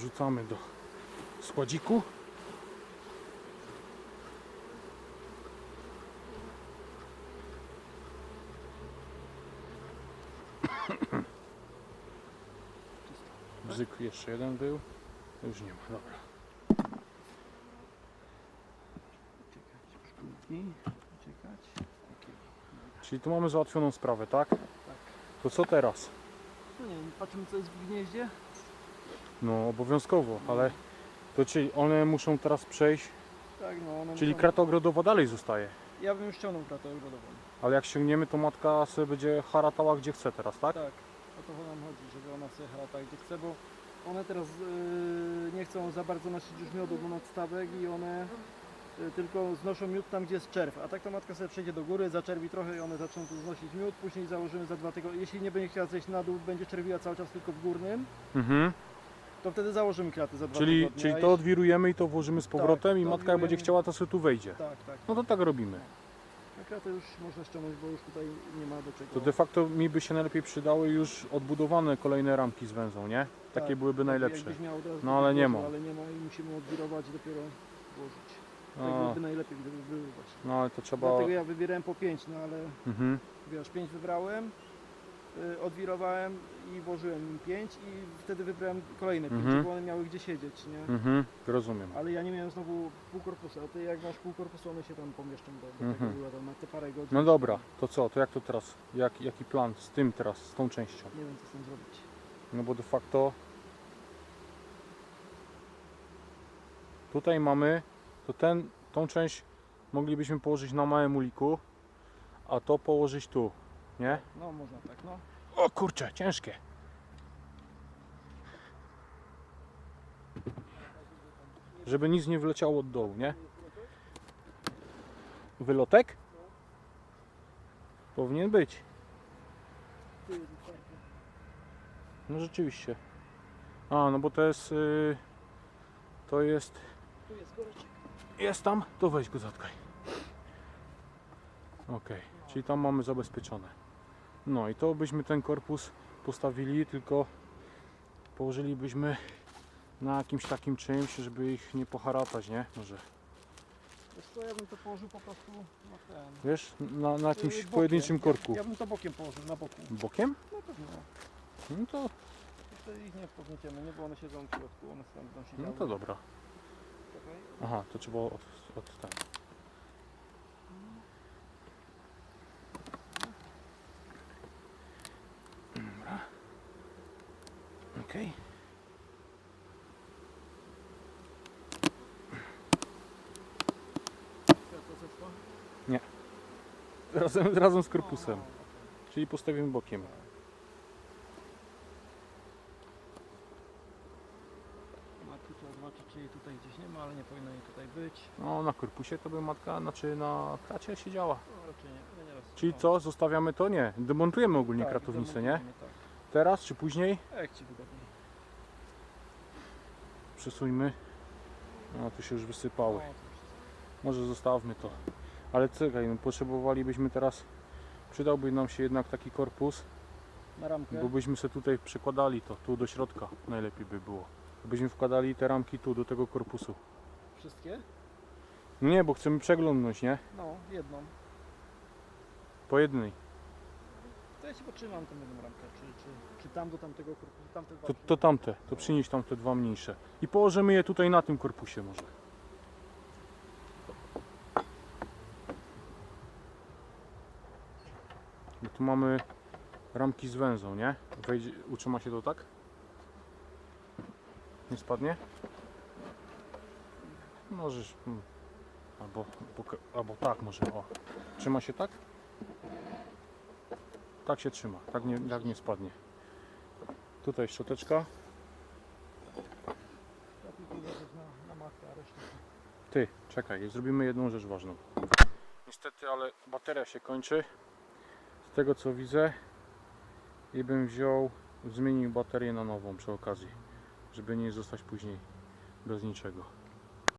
wrzucamy do składziku. Bzyk jeszcze jeden był. Już nie ma, dobra. Uciekać, szkółki, uciekać. Okej. Czyli tu mamy załatwioną sprawę, tak? Tak. To co teraz? No nie wiem, patrzymy co jest w gnieździe. No obowiązkowo, ale to czyli one muszą teraz przejść, Tak, no one czyli muszą- krata ogrodowa dalej zostaje. Ja bym już ściągnął kratę ogrodową. Ale jak ściągniemy, to matka sobie będzie haratała gdzie chce teraz, tak? Tak, o to nam chodzi, żeby ona sobie tak gdzie chce, bo one teraz yy, nie chcą za bardzo nosić już miodu do nadstawek i one yy, tylko znoszą miód tam, gdzie jest czerw. A tak to matka sobie przejdzie do góry, zaczerwi trochę i one zaczną tu znosić miód, później założymy za dwa tygodnie. Jeśli nie będzie chciała zejść na dół, będzie czerwiła cały czas tylko w górnym, Mhm. To wtedy założymy kraty za dwa Czyli, tygodnie. czyli A to jeśli- odwirujemy i to włożymy z powrotem i to matka jak będzie chciała, to sobie tu wejdzie. Tak, tak. No to tak robimy. Na kratę już można ściągnąć, bo już tutaj nie ma do czego. To de facto mi by się najlepiej przydały już odbudowane kolejne ramki z węzą, nie? Takie Tak, byłyby najlepsze. Jakbyś miał od razu No, ale nie ma. Ale nie ma i musimy odwirować i dopiero włożyć. Tak No, byłoby najlepiej, gdyby były właśnie. no ale to trzeba... Dlatego ja wybierałem po 5, no ale Mhm. wiesz, 5 wybrałem, odwirowałem i włożyłem im 5 i wtedy wybrałem kolejne 5, Mhm. żeby one miały gdzie siedzieć, nie? Mhm. Rozumiem. Ale ja nie miałem znowu pół korpusu, a ty jak masz pół korpusu, one się tam pomieszczą do, do Mhm. była tam na te parę godzin. No dobra, to co? To jak to teraz? Jak, jaki plan z tym teraz, z tą częścią? Nie wiem co z tym zrobić. No bo de facto tutaj mamy, to ten, tą część moglibyśmy położyć na małym uliku, a to położyć tu, nie? No można tak, no. O kurczę, ciężkie. Żeby nic nie wyleciało od dołu, nie? Wylotek? Powinien być. No rzeczywiście. A, no bo to jest... Yy, to jest... Tu jest koreczek. Jest tam? To weź go zatkaj. Ok, czyli tam mamy zabezpieczone. No i to byśmy ten korpus postawili, tylko położylibyśmy na jakimś takim czymś, żeby ich nie poharatać, nie? Może, Wiesz co, ja bym to położył po prostu na ten. wiesz, na, na jakimś Yy, bokiem. pojedynczym korku. Ja, ja bym to bokiem położył, na boku. Bokiem? No pewnie. No to, Wtedy ich nie podnieciemy, nie? Bo one siedzą w środku, one tam będą siedziały. no to dobra. Aha, to trzeba od, od ten. Okej. Światło zeszło? Razem, razem z korpusem. Czyli postawimy bokiem. Matki trzeba zobaczyć, czy jej tutaj gdzieś nie ma, ale nie powinno jej tutaj być. No na korpusie to by matka, znaczy na kracie siedziała. No raczej nie, nieraz. Czyli co, zostawiamy to? Nie. Demontujemy ogólnie Tak, kratownicę, nie? demontujemy, Tak. Teraz czy później? Jak ci wygodniej? Przesuńmy. No tu się już wysypały. No, Może zostawmy to. Ale czekaj, no, potrzebowalibyśmy teraz, przydałby nam się jednak taki korpus, Na ramkę. bo byśmy sobie tutaj przekładali to, tu do środka najlepiej by było. Byśmy wkładali te ramki tu, do tego korpusu. Wszystkie? No nie, bo chcemy przeglądnąć, nie? No, jedną. Po jednej. Ja ci potrzymam tą jedną ramkę. Czy, czy, czy tam do tamtego korpusu, tamte dwa To, to tamte, to przynieś tam te dwa mniejsze. I położymy je tutaj na tym korpusie może. Bo tu mamy ramki z węzą, nie? Wejdzie, utrzyma się to tak? Nie spadnie? Możesz. mm, Albo, albo, albo tak może, o. Trzyma się tak? Tak się trzyma, tak nie, tak nie spadnie. Tutaj szczoteczka. Ty, czekaj, zrobimy jedną rzecz ważną. Niestety, ale bateria się kończy. Z tego co widzę, i bym wziął, zmienił baterię na nową przy okazji, żeby nie zostać później bez niczego.